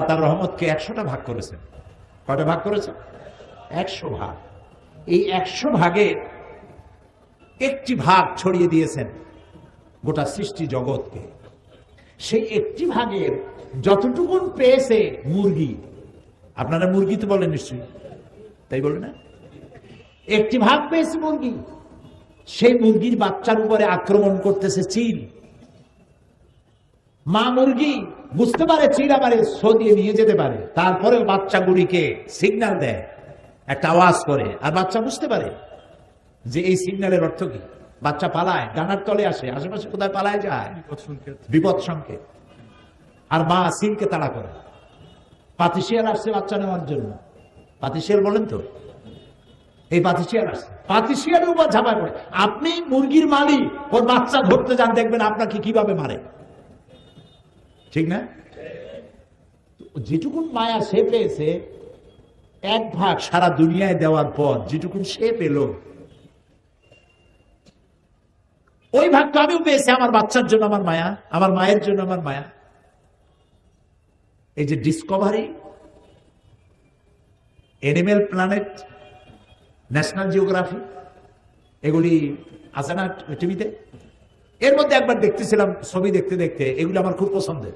তার রহমতকে একশোটা ভাগ করেছেন। কয়টা ভাগ করেছেন? একশো ভাগ। এই একশো ভাগের একটি ভাগ ছড়িয়ে দিয়েছেন গোটা সৃষ্টি জগৎকে। সেই একটি ভাগের যতটুকুন পেয়েছে মুরগি, আপনারা মুরগি তো বলেন নিশ্চয়ই, তাই বলে না? একটি ভাগ পেয়েছে মুরগি, সেই মুরগির বাচ্চার উপরে আক্রমণ করতেছে চিল মা মুরগি বুঝতে পারে চিল আবারে সরিয়ে নিয়ে যেতে পারে। তারপরেও বাচ্চাগুলিকে সিগন্যাল দেয়, একটা আওয়াজ করে। আর বাচ্চা বুঝতে পারে যে এই সিগন্যালের অর্থ কি? বাচ্চা পালায়, ডানার তলে আসে, আশেপাশে কোথায় পালায় যায়? বিপদ সংকেত। আর মা সিলকে তাড়া করে। পাতিশিয়াল আসছে বাচ্চা নেওয়ার জন্য। পাতিশিয়াল বলেন তো? এই পাতিশিয়াল আসছে। পাতিশিয়ালের উপর ঝাঁপায় পড়ে। আপনি মুরগির মালিক, ওর বাচ্চা ধরতে যান, দেখবেন আপনাকে কীভাবে মারে। ঠিক না? যেটুকুন মায়া সে পেয়েছে, এক ভাগ সারা দুনিয়ায় দেওয়ার পর যেটুকুন সে পেল, ওই ভাগটা আমিও পেয়েছি, আমার বাচ্চার জন্য আমার মায়া, আমার মায়ের জন্য আমার মায়া। এই যে Discovery Animal Planet National Geographic এগুলি আছে না টিভিতে এর মধ্যে একবার দেখতেছিলাম, ছবি দেখতে দেখতে, এগুলো আমার খুব পছন্দের।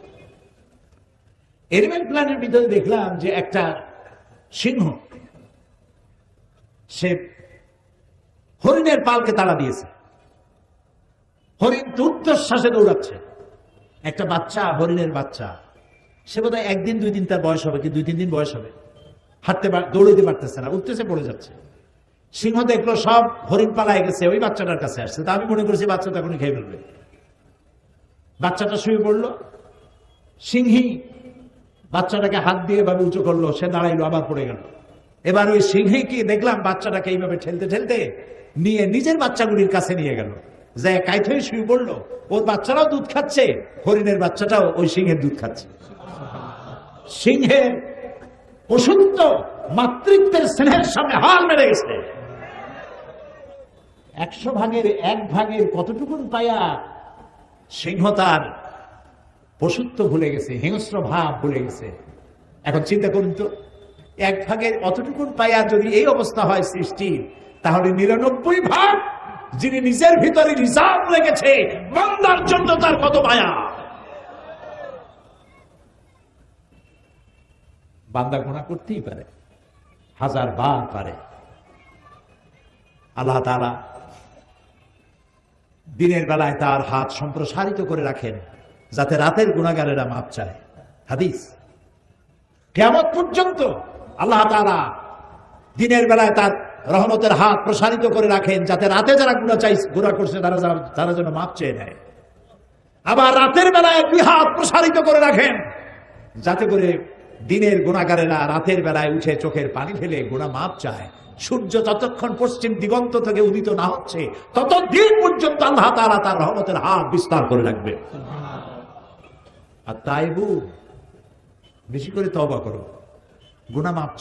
এনিমেল প্ল্যানের ভিতরে দেখলাম যে একটা সিংহ, সে হরিণের পালকে তাড়া দিয়েছে। হরিণ দুর্দশ্বাসে দৌড়াচ্ছে। একটা বাচ্চা, হরিণের বাচ্চা। সে বোধ একদিন, দুই দিন তার বয়স হবে কি দুই, তিন দিন বয়স হবে। হাঁটতে দৌড়াইতে পারতেছে না, উঠতেছে, পড়ে যাচ্ছে। সিংহ দেখল সব হরিণ পালায় গেছে, ওই বাচ্চাটার কাছে আসছে। তা আমি মনে করছি বাচ্চাটা এখনই খেয়ে ফেলবে। বাচ্চাটা শুয়ে পড়ল। সিংহী বাচ্চাটাকে হাত দিয়ে ভাবে উঁচু করল, সে দাঁড়াইলো, আবার পড়ে গেল। এবার ওই সিংহীকে দেখলাম বাচ্চাটাকে এইভাবে ঠেলতে ঠেলতে নিয়ে নিজের বাচ্চাগুলির কাছে নিয়ে গেল। যে হয়ে শুয়ে পড়ল ওর বাচ্চারাও দুধ খাচ্ছে, হরিণের বাচ্চাটাও ওই সিংহের দুধ খাচ্ছে। সিংহের অসুস্থ মাতৃত্বের স্নেহের সামনে হার মেরে গেছে। একশো ভাগের এক ভাগের কতটুকুন পায়া সিংহ তার পশুত্ব ভুলে গেছে, হিংস্র ভাব ভুলে গেছে। এখন চিন্তা করুন তো, এক ভাগের অতটুকুন পায়া যদি এই অবস্থা হয় সৃষ্টি তাহলে নিরানব্বই ভাগ যিনি নিজের ভিতরে রিজার্ভ রেখেছে বান্দার জন্য তার কত মায়া বান্দা গুণা করতেই পারে। হাজার বার পারে। আল্লাহ তারা দিনের বেলায় তার হাত সম্প্রসারিত করে রাখেন, যাতে রাতের গুণাগারেরা মাপ চায়। হাদিস। কেমন পর্যন্ত আল্লাহ তারা দিনের বেলায় তার রহমতের হাত প্রসারিত করে রাখেন, যাতে রাতে যারা গুণা চাই গুণা করছে, তারা তারা যেন মাপ চেয়ে নেয়। আবার রাতের বেলায় দুই হাত প্রসারিত করে রাখেন, যাতে করে দিনের গুণাগারেরা রাতের বেলায় উঠে চোখের পানি ফেলে গুণা মাপ চায়। সূর্য যতক্ষণ পশ্চিম দিগন্ত থেকে উদিত না হচ্ছে, ততদিন পর্যন্ত আল্লাহ তারা তার রহমতের হাত বিস্তার করে রাখবে। আর তাইবু বেশি করে তবা করো। গুণা মাপ